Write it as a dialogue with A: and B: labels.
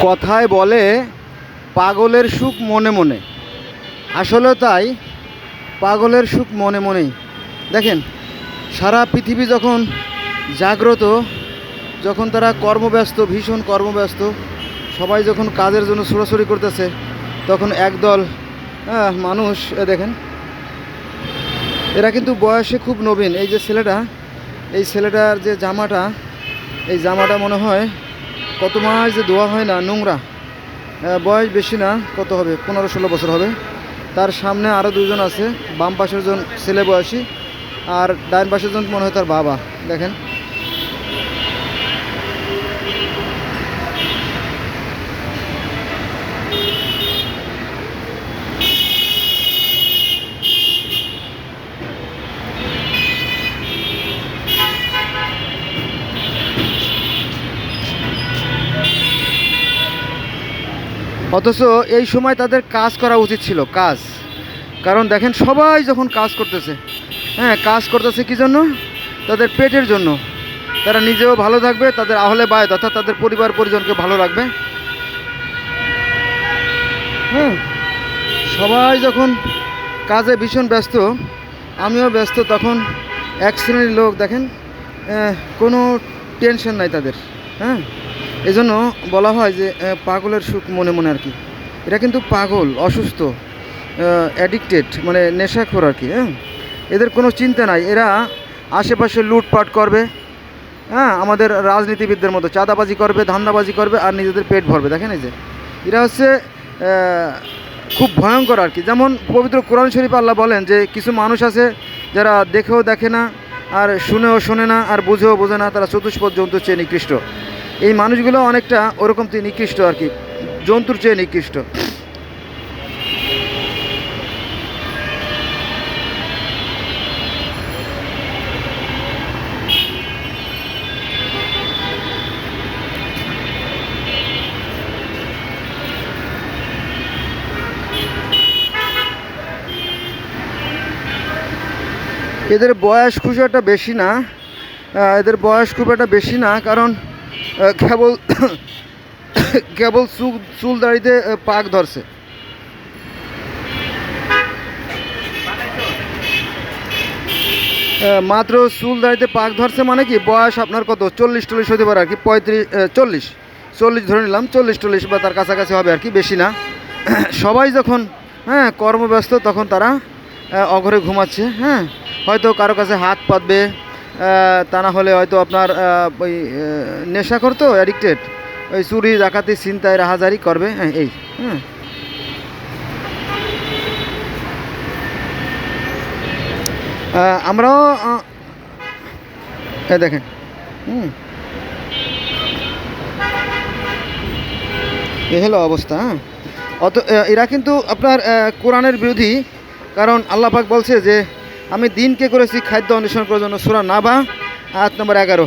A: কথায় বলে, পাগলের সুখ মনে মনে। আসলে তাই, পাগলের সুখ মনে মনেই। দেখেন, সারা পৃথিবী যখন জাগ্রত, যখন তারা কর্মব্যস্ত, ভীষণ কর্মব্যস্ত, সবাই যখন কাজের জন্য ছোড়াছড়ি করতেছে, তখন একদল মানুষ দেখেন, এরা কিন্তু বয়সে খুব নবীন। এই যে ছেলেটা, এই ছেলেটার যে জামাটা, এই জামাটা মনে হয় কত মাস যে ধোয়া হয় না, নোংরা। বয়স বেশি না, কত হবে? পনেরো ষোলো বছর হবে। তার সামনে আরও দুজন আছে, বাম পাশের জন ছেলে বয়সী আর ডাইন পাশের জন মনে হয় তার বাবা। দেখেন। অথচ এই সময় তাদের কাজ করা উচিত ছিল, কাজ। কারণ দেখেন সবাই যখন কাজ করতেছে হ্যাঁ কাজ করতেছে কি জন্য? তাদের পেটের জন্য। তারা নিজেও ভালো থাকবে, তাদের আহলে বায়ত অর্থাৎ তাদের পরিবার পরিজনকে ভালো রাখবে। হ্যাঁ সবাই যখন কাজে ভীষণ ব্যস্ত, আমিও ব্যস্ত, তখন এক শ্রেণির লোক দেখেন কোনো টেনশন নাই তাদের হ্যাঁ। এই জন্য বলা হয় যে পাগলের সুখ মনে মনে আর কি। এটা কিন্তু পাগল, অসুস্থ অ্যাডিক্টেড মানে নেশাখোর আর কি হ্যাঁ? এদের কোনো চিন্তা নাই। এরা আশেপাশে লুটপাট করবে হ্যাঁ? আমাদের রাজনীতিবিদদের মতো চাঁদাবাজি করবে, ধান্দাবাজি করবে আর নিজেদের পেট ভরবে। দেখেন এই যে, এরা হচ্ছে খুব ভয়ঙ্কর আর কি। যেমন পবিত্র কোরআন শরীফ আল্লাহ বলেন যে, কিছু মানুষ আছে যারা দেখেও দেখে না, আর শুনেও শোনে না, আর বুঝেও বোঝে না, তারা চতুষ্পদ জন্তুর চেয়ে নিকৃষ্ট। এই মানুষগুলো অনেকটা ওরকম তুই নিকৃষ্ট আর কি, জন্তুর চেয়ে নিকৃষ্ট। এদের বয়স খুব একটা বেশি না এদের বয়স খুব একটা বেশি না, কারণ কেবল কেবল চুল চুল দাড়িতে পাক ধরছে। মাত্র চুল দাড়িতে পাক ধরছে মানে কি? বয়স আপনার কত? চল্লিশ টল্লিশ হতে পারে আর কি। পঁয়ত্রিশ চল্লিশ। চল্লিশ ধরে নিলাম, চল্লিশ টল্লিশ বা তার কাছাকাছি হবে আর কি, বেশি না। সবাই যখন হ্যাঁ কর্মব্যস্ত তখন তারা অঘরে ঘুমাচ্ছে হ্যাঁ। হয়তো কারও কাছে হাত পাতবে তা না হলে হয়তো আপনার ওই নেশা করতো অ্যাডিক্টেড ওই চুরি, ডাকাতি চিন্তায় রাহাজারি করবে। হ্যাঁ এই হ্যাঁ আমরাও দেখেন, হুম। এ হলো অবস্থা হ্যাঁ। অত এরা কিন্তু আপনার কোরআনের বিরোধী, কারণ আল্লাহ পাক বলছে যে আমি দিনকে করেছি খাদ্য অন্বেষণ করার জন্য সুরা নাবা আট নম্বর এগারো।